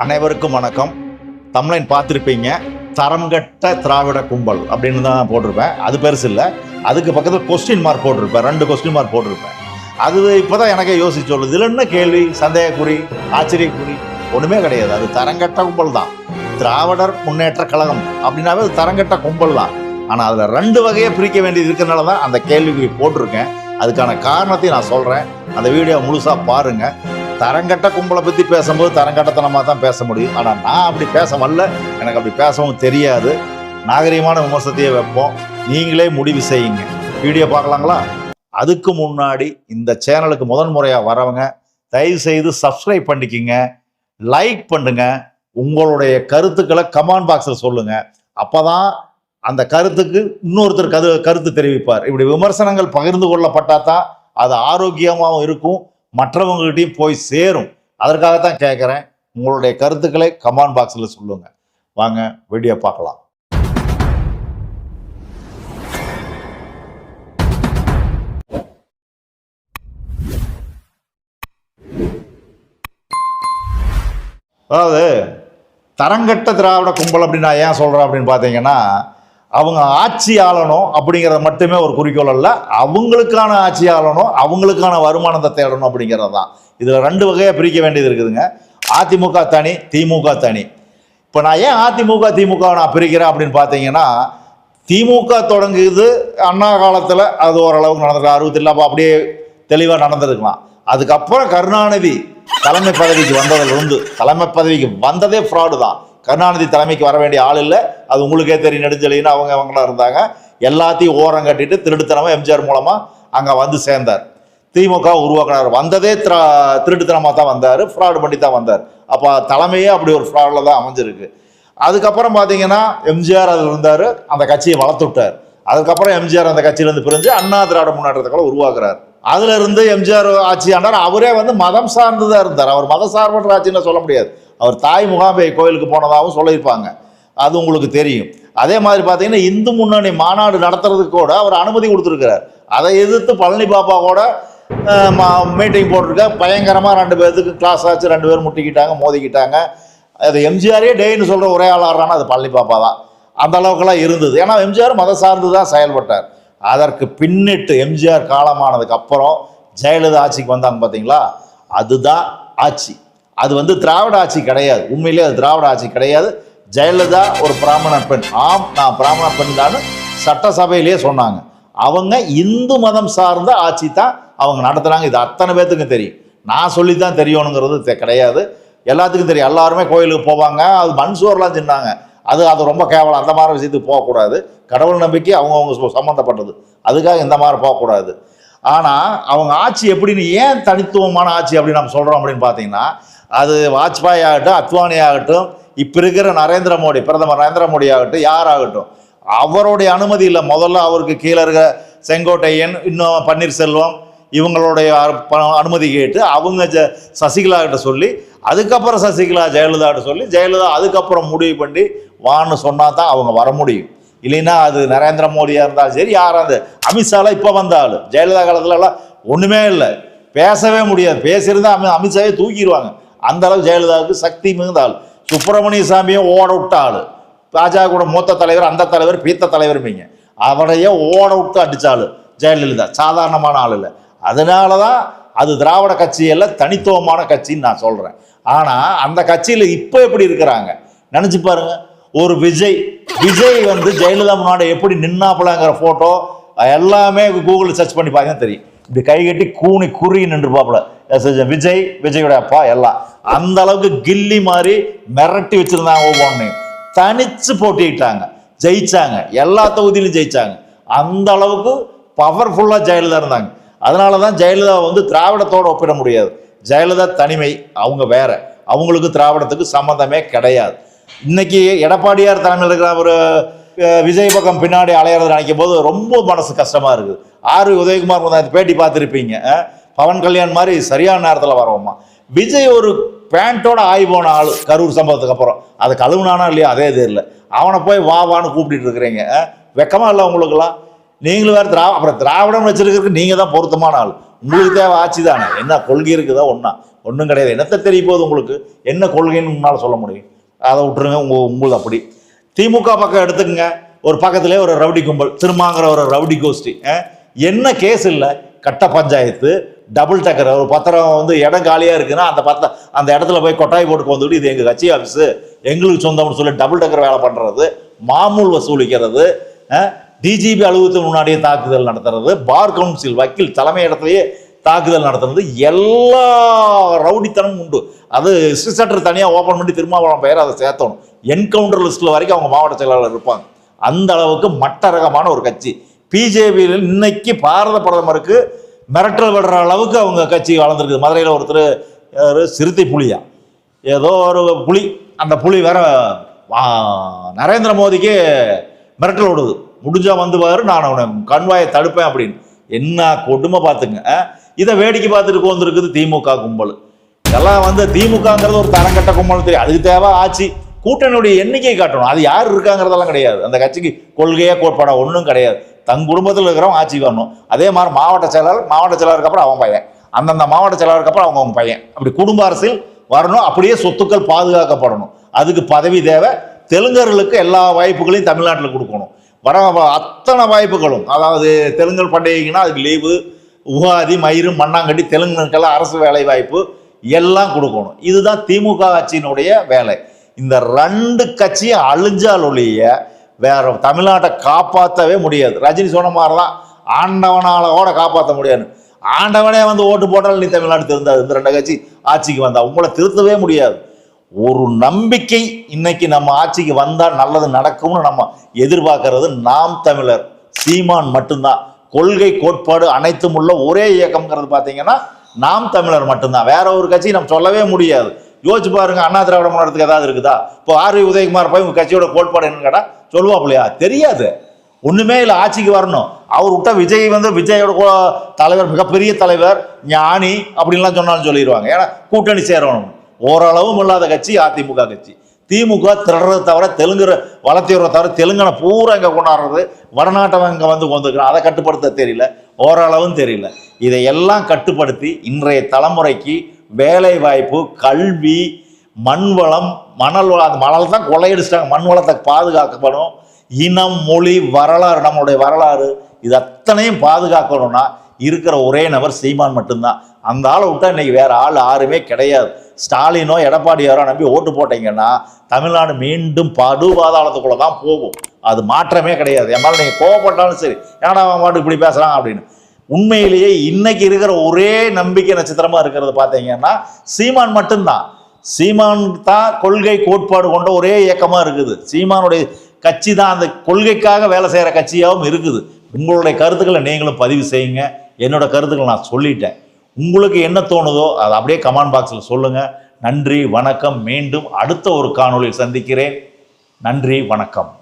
அனைவருக்கும் வணக்கம். தமிழன் பார்த்துருப்பீங்க தரம்கட்ட திராவிட கும்பல் அப்படின்னு தான் போட்டிருப்பேன். அது பெருசு இல்லை. அதுக்கு பக்கத்தில் கொஸ்டின் மார்க் போட்டிருப்பேன். ரெண்டு கொஸ்டின் மார்க் போட்டிருப்பேன். அது இப்போ தான் எனக்கே யோசிச்சு சொல்லுது. இதில் என்ன கேள்வி? சந்தேகக்குறி ஆச்சரியக்குறி? ஒன்றுமே கிடையாது. அது தரங்கட்ட கும்பல் தான். திராவிடர் முன்னேற்ற கழகம் அப்படின்னாவே அது தரங்கட்ட கும்பல் தான். ஆனால் அதில் ரெண்டு வகையை பிரிக்க வேண்டியது இருக்கிறனால தான் அந்த கேள்விக்குறி போட்டிருக்கேன். அதுக்கான காரணத்தையும் நான் சொல்கிறேன் அந்த வீடியோ முழுசாக பாருங்கள் தரங்கட்ட கும்பலை பற்றி பேசும்போது தரங்கட்டத்தனமாக தான் பேச முடியும். ஆனால் நான் அப்படி பேச வரல. எனக்கு அப்படி பேசவும் தெரியாது. நாகரிகமான விமர்சனத்தையே வைப்போம். நீங்களே முடிவு செய்யுங்க. வீடியோ பார்க்கலாங்களா? அதுக்கு முன்னாடி இந்த சேனலுக்கு முதன் முறையாக வரவங்க தயவு செய்து சப்ஸ்கிரைப் பண்ணிக்கிங்க. லைக் பண்ணுங்க. உங்களுடைய கருத்துக்களை கமெண்ட் பாக்ஸில் சொல்லுங்க. அப்பதான் அந்த கருத்துக்கு இன்னொருத்தர் கரு கருத்து தெரிவிப்பார். இப்படி விமர்சனங்கள் பகிர்ந்து கொள்ளப்பட்டால் தான் அது ஆரோக்கியமாகவும் இருக்கும். மற்றவங்ககிட்டையும் போய் சேரும். அதற்காகத்தான் கேட்குறேன். உங்களுடைய கருத்துக்களை கமெண்ட் பாக்ஸில் சொல்லுங்கள் வாங்க வீடியோ பார்க்கலாம். அதாவது தரங்கட்ட திராவிட கும்பல் அப்படின்னு நான் ஏன் சொல்கிறேன் அப்படின்னு பார்த்தீங்கன்னா அவங்க ஆட்சியாளனும் அப்படிங்கிறத மட்டுமே ஒரு குறிக்கோள் அல்ல. அவங்களுக்கான ஆட்சியாளனும் அவங்களுக்கான வருமானத்தை தேடணும் அப்படிங்கிறது தான். இதில் ரெண்டு வகையாக பிரிக்க வேண்டியது இருக்குதுங்க. அதிமுக தனி திமுக தனி. இப்போ நான் ஏன் அதிமுக திமுக நான் பிரிக்கிறேன் அப்படின்னு பார்த்தீங்கன்னா திமுக தொடங்குது அண்ணா காலத்தில் அது ஓரளவுக்கு நடந்திருக்கு. அறுபத்தில் அப்போ அப்படியே தெளிவாக நடந்திருக்கலாம். அதுக்கப்புறம் கருணாநிதி தலைமை பதவிக்கு வந்ததிலிருந்து தலைமை பதவிக்கு வந்ததே ஃப்ராடு தான். கருணாநிதி தலைமைக்கு வர வேண்டிய ஆள் இல்லை. அது உங்களுக்கே தெரியும் நெடுஞ்செழின்னு அவங்க அவங்களாம் இருந்தாங்க. எல்லாத்தையும் ஓரம் கட்டிட்டு திருடுத்தனமாக எம்ஜிஆர் மூலமாக அங்கே வந்து சேர்ந்தார். திமுக உருவாக்கினார். வந்ததே திரா திருட்டுத்தனமாக தான் வந்தார் ஃப்ராடு பண்ணி தான் வந்தார். அப்போ தலைமையே அப்படி ஒரு ஃப்ராடில் தான் அமைஞ்சிருக்கு. அதுக்கப்புறம் பார்த்தீங்கன்னா எம்ஜிஆர் அதில் இருந்தார் அந்த கட்சியை வளர்த்து விட்டார். அதுக்கப்புறம் எம்ஜிஆர் அந்த கட்சியிலேருந்து பிரிஞ்சு அண்ணா திராவிட முன்னேற்றத்தை உருவாக்குறார். அதுலேருந்து எம்ஜிஆர் ஆட்சி ஆண்டார். அவரே வந்து மதம் சார்ந்து தான் இருந்தார். அவர் மத சார்பற்ற ஆட்சின்னு சொல்ல முடியாது. அவர் தாய் முகாம்பே கோயிலுக்கு போனதாகவும் சொல்லியிருப்பாங்க. அது உங்களுக்கு தெரியும். அதே மாதிரி பார்த்தீங்கன்னா இந்து முன்னணி மாநாடு நடத்துறதுக்கு கூட அவர் அனுமதி கொடுத்துருக்கிறார். அதை எதிர்த்து பழனி பாப்பா கூட மீட்டிங் போட்டிருக்க பயங்கரமாக ரெண்டு பேர்த்துக்கு கிளாஸ் ஆச்சு. ரெண்டு பேரும் முட்டிக்கிட்டாங்க மோதிக்கிட்டாங்க. அது எம்ஜிஆரே டேன்னு சொல்கிற ஒரே ஆளாடுறான்னா அது பழனி பாப்பா தான். அந்த அளவுக்குலாம் இருந்தது. ஏன்னா எம்ஜிஆர் மத சார்ந்து தான் செயல்பட்டார். அதற்கு பின்னிட்டு எம்ஜிஆர் காலமானதுக்கு அப்புறம் ஜெயலலிதா ஆட்சிக்கு வந்தாங்க பார்த்தீங்களா? அதுதான் ஆட்சி. அது வந்து திராவிட ஆட்சி கிடையாது. உண்மையிலே அது திராவிட ஆட்சி கிடையாது. ஜெயலலிதா ஒரு பிராமண பெண். ஆம் நான் பிராமண பெண் தான் சட்டசபையிலேயே சொன்னாங்க. அவங்க இந்து மதம் சார்ந்த ஆட்சி தான் அவங்க நடத்துனாங்க. இது அத்தனை பேர்த்துக்கும் தெரியும். நான் சொல்லி தான் தெரியணுங்கிறது தெ- கிடையாது. எல்லாத்துக்கும் தெரியும். எல்லாருமே கோயிலுக்கு போவாங்க. அது மண் சோர்லாம் தின்னாங்க. அது அது ரொம்ப கேவலம். அந்த மாதிரி விஷயத்துக்கு போகக்கூடாது. கடவுள் நம்பிக்கை அவங்கவுங்க சம்மந்தப்பட்டது அதுக்காக இந்த மாதிரி போகக்கூடாது. ஆனால் அவங்க ஆட்சி எப்படின்னு ஏன் தனித்துவமான ஆட்சி அப்படின்னு நம்ம சொல்கிறோம் அப்படின்னு பார்த்தீங்கன்னா அது வாஜ்பாய் ஆகட்டும் அத்வானி ஆகட்டும் இப்போ இருக்கிற நரேந்திர மோடி பிரதமர் நரேந்திர மோடி ஆகட்டும் யாராகட்டும் அவருடைய அனுமதி இல்லை. முதல்ல அவருக்கு கீழே இருக்கிற செங்கோட்டையன் இன்னும் பன்னீர்செல்வம் இவங்களுடைய அனுமதி கேட்டு அவங்க ஜ சசிகலாகிட்ட சொல்லி அதுக்கப்புறம் சசிகலா ஜெயலலிதாகிட்ட சொல்லி ஜெயலலிதா அதுக்கப்புறம் முடிவு பண்ணி வான்னு சொன்னால் தான் அவங்க வர முடியும். இல்லைன்னா அது நரேந்திர மோடியாக இருந்தாலும் சரி யாராக இருந்து அமித்ஷாலாம் இப்போ வந்த ஆள். ஜெயலலிதா காலத்துலலாம் ஒன்றுமே இல்லை. பேசவே முடியாது. பேசியிருந்தால் அமி அமித்ஷாவே தூக்கிடுவாங்க. அந்த அளவு ஜெயலலிதாவுக்கு சக்தி மிகுந்த ஆள். சுப்பிரமணிய சாமியும் ஓட விட்ட ஆள். பாஜக கூட மூத்த தலைவர் அந்த தலைவர் பீத்த தலைவர்மீங்க. அவரையே ஓட விட்டு அடித்தாள் ஜெயலலிதா. சாதாரணமான ஆள் இல்லை. அதனால தான் அது திராவிட கட்சியெல்லாம் தனித்துவமான கட்சின்னு நான் சொல்கிறேன் ஆனால் அந்த கட்சியில் இப்போ எப்படி இருக்கிறாங்க? நினச்சி பாருங்கள் ஒரு விஜய். விஜய் வந்து ஜெயலலிதா முன்னாடி எப்படி நின்னாப்பலாங்கிற ஃபோட்டோ எல்லாமே கூகுளில் சர்ச் பண்ணி பார்த்தீங்கன்னா தெரியும். இப்படி கை கட்டி கூனி குறி நின்றுப்பாப்புல எஸ் விஜய் விஜயோட அப்பா எல்லாம். அந்த அளவுக்கு கில்லி மாதிரி மிரட்டி வச்சிருந்தாங்க ஒவ்வொன்றையும் தனிச்சு போட்டிட்டாங்க ஜெயிச்சாங்க. எல்லா தொகுதியிலும் ஜெயிச்சாங்க. அந்த அளவுக்கு பவர்ஃபுல்லாக ஜெயலலிதா இருந்தாங்க. அதனால தான் ஜெயலலிதா வந்து திராவிடத்தோடு ஒப்பிட முடியாது. ஜெயலலிதா தனிமை அவங்க வேற. அவங்களுக்கு திராவிடத்துக்கு சம்மந்தமே கிடையாது. இன்னைக்கு எடப்பாடியார் தலைமையில் இருக்கிற ஒரு விஜய் பக்கம் பின்னாடி அலையிறது நினைக்கும் போது ரொம்ப மனசு கஷ்டமா இருக்குது ஆர் உதயகுமார் பேட்டி பார்த்துருப்பீங்க. பவன் கல்யாண் மாதிரி சரியான நேரத்தில் வரவோமா? விஜய் ஒரு பேண்ட்டோட ஆய் போன ஆள் கரூர் சம்பவத்துக்கு அப்புறம். அது கழுவுனானா இல்லையா அதே தெரியல. அவனை போய் வா வான்னு கூப்பிட்டு இருக்கிறீங்க. வெக்கமா இல்லை உங்களுக்குலாம் நீங்களும் வேறு திரா அப்புறம் திராவிடம் வச்சிருக்கிறதுக்கு நீங்கள் தான் பொருத்தமான ஆள். உங்களுக்கு தேவை ஆட்சி தானே. என்ன கொள்கை இருக்குதா ஒன்றா ஒன்றும் கிடையாது. என்னத்தை தெரிய போகுது உங்களுக்கு? என்ன கொள்கைன்னு உங்களால் சொல்ல முடியும்? அதை விட்டுருங்க உங்கள் உங்களுக்கு அப்படி. திமுக பக்கம் எடுத்துக்கங்க. ஒரு பக்கத்திலே ஒரு ரவுடி கும்பல் திருமாங்கிற ஒரு ரவுடி கோஷ்டி. என்ன கேஸ் இல்லை? கட்ட பஞ்சாயத்து டபுள் டக்கர் ஒரு பத்திரம் வந்து இடம் காலியாக இருக்குன்னா அந்த பத்த அந்த இடத்துல போய் கொட்டாய் போட்டு வந்துட்டு இது எங்கள் கட்சி ஆஃபீஸு எங்களுக்கு சொந்தம்னு சொல்லி டபுள் டக்கர் வேலை பண்ணுறது மாமூல் வசூலிக்கிறது டிஜிபி அலுவலகத்துக்கு முன்னாடியே தாக்குதல் நடத்துறது பார் கவுன்சில் வக்கீல் தலைமை இடத்துலையே தாக்குதல் நடத்துறது எல்லா ரவுடித்தனமும் உண்டு. அது சிஸ்டர் தனியாக ஓப்பன் பண்ணி திருமாவளம் பெயர் அதை சேர்த்தணும். என்கவுண்டர் லிஸ்ட்டில் வரைக்கும் அவங்க மாவட்ட செயலாளர் இருப்பாங்க. அந்த அளவுக்கு மட்ட ரகமான ஒரு கட்சி. பிஜேபியில் இன்னைக்கு பாரத பிரதமருக்கு மிரட்டல் விடுற அளவுக்கு அவங்க கட்சி வளர்ந்துருக்குது மதுரையில் ஒருத்தர் ஒரு சிறுத்தை புலியா. ஏதோ ஒரு புலி. அந்த புலி வேற நரேந்திர மோடிக்கு மிரட்டல் விடுது. முடிஞ்சால் வந்து பாரு நான் அவனை கண்வாயை தடுப்பேன் அப்படின்னு. என்ன கொடுமை பார்த்துங்க இதை வேடிக்கை பார்த்துட்டு வந்திருக்குது திமுக கும்பல். இதெல்லாம் வந்து திமுகங்கிறது ஒரு தரங்கட்ட கும்பல் தெரியும். அதுக்கு தேவை ஆட்சி. கூட்டணியுடைய எண்ணிக்கை காட்டணும். அது யார் இருக்காங்கிறதெல்லாம் கிடையாது. அந்த கட்சிக்கு கொள்கையே கோட்பாடா ஒன்றும் கிடையாது. தன் குடும்பத்தில் இருக்கிறவங்க ஆட்சிக்கு வரணும். அதே மாதிரி மாவட்ட செயலாளர் மாவட்ட செயலாளருக்கு அப்புறம் அவன் பையன். அந்தந்த மாவட்ட செயலாளருக்கு அப்புறம் அவங்க பையன். அப்படி குடும்ப அரசியல் வரணும். அப்படியே சொத்துக்கள் பாதுகாக்கப்படணும். அதுக்கு பதவி தேவை. தெலுங்கர்களுக்கு எல்லா வாய்ப்புகளையும் தமிழ்நாட்டில் கொடுக்கணும். வர அத்தனை வாய்ப்புகளும். அதாவது தெலுங்கல் பண்டிகைக்குன்னா அதுக்கு லீவு உகாதி மயிறு மண்ணாங்கட்டி தெலுங்குக்கெல்லாம் அரசு வேலை வாய்ப்பு எல்லாம் கொடுக்கணும். இதுதான் திமுக ஆட்சியினுடைய வேலை. இந்த ரெண்டு கட்சியும் அழிஞ்சால் ஒழிய வேற தமிழ்நாட்டை காப்பாற்றவே முடியாது. ரஜினி சொன்ன மாதிரி தான் ஆண்டவனால கூட காப்பாற்ற முடியாது. ஆண்டவனே வந்து ஓட்டு போட்டால் நீ தமிழ்நாடு திருந்தாது. இந்த ரெண்டு கட்சி ஆட்சிக்கு வந்தா உங்களை திருத்தவே முடியாது. ஒரு நம்பிக்கை இன்னைக்கு நம்ம ஆட்சிக்கு வந்தால் நல்லது நடக்கும்னு நம்ம எதிர்பார்க்கறது நாம் தமிழர். சீமான் மட்டும்தான். கொள்கை கோட்பாடு அனைத்தும் உள்ள ஒரே இயக்கம்ங்கிறது பார்த்தீங்கன்னா நாம் தமிழர் மட்டும்தான். வேற ஒரு கட்சி நம்ம சொல்லவே முடியாது. யோசிச்சு பாருங்க அண்ணா திராவிட முன்னேற்றத்துக்கு ஏதாவது இருக்குதா? இப்போ ஆர் வி உதயகுமார் போய் உங்கள் கட்சியோட கோட்பாடு என்னன்னு கேட்டா சொல்லுவாப்லையா தெரியாது. ஒன்றுமே இல்லை ஆட்சிக்கு வரணும். அவர் விட்ட விஜய் வந்து விஜயோட கோ- தலைவர் மிகப்பெரிய தலைவர் ஞானி அப்படின்லாம் சொன்னாலும் சொல்லிடுவாங்க. ஏன்னா கூட்டணி சேரணும். ஓரளவும் இல்லாத கட்சி அதிமுக கட்சி. திமுக திரறதை தவிர தெலுங்கு வளர்த்தியரை தவிர தெலுங்கனை பூரா இங்கே கொண்டாடுறது. வடநாட்டவன் இங்கே வந்து கொண்டுக்கிறான் அதை கட்டுப்படுத்த தெரியல. ஓரளவும் தெரியல. இதையெல்லாம் கட்டுப்படுத்தி இன்றைய தலைமுறைக்கு வேலை வாய்ப்பு கல்வி மண் வளம் மணல் வளம் அந்த மணல் தான் கொள்ளையடிச்சிட்டாங்க. மண் வளத்தை பாதுகாக்கப்படும். இனம் மொழி வரலாறு நம்மளுடைய வரலாறு இது அத்தனையும் பாதுகாக்கணும்னா இருக்கிற ஒரே நபர் சீமான் மட்டும்தான். அந்த ஆளை விட்டா இன்னைக்கு வேற ஆள் யாருமே கிடையாது. ஸ்டாலினோ எடப்பாடியாரோ நம்பி ஓட்டு போட்டீங்கன்னா தமிழ்நாடு மீண்டும் படு பாதாளத்துக்குள்ளே தான் போகும். அது மாற்றமே கிடையாது. என் மேலே நீங்கள் கோவப்பட்டாலும் சரி ஏன்னா அவன் மாட்டு இப்படி பேசுகிறான் அப்படின்னு. உண்மையிலேயே இன்னைக்கு இருக்கிற ஒரே நம்பிக்கை நட்சத்திரமாக இருக்கிறது பார்த்தீங்கன்னா சீமான் மட்டும்தான். சீமான் தான் கொள்கை கோட்பாடு கொண்ட ஒரே இயக்கமாக இருக்குது. சீமானுடைய கட்சி தான் அந்த கொள்கைக்காக வேலை செய்கிற கட்சியாகவும் இருக்குது. உங்களுடைய கருத்துக்களை நீங்களும் பதிவு செய்யுங்க. என்னோட கருத்துக்களை நான் சொல்லிட்டேன். உங்களுக்கு என்ன தோணுதோ அதை அப்படியே கமெண்ட் பாக்ஸில் சொல்லுங்கள் நன்றி வணக்கம். மீண்டும் அடுத்த ஒரு காணொலியில் சந்திக்கிறேன். நன்றி வணக்கம்.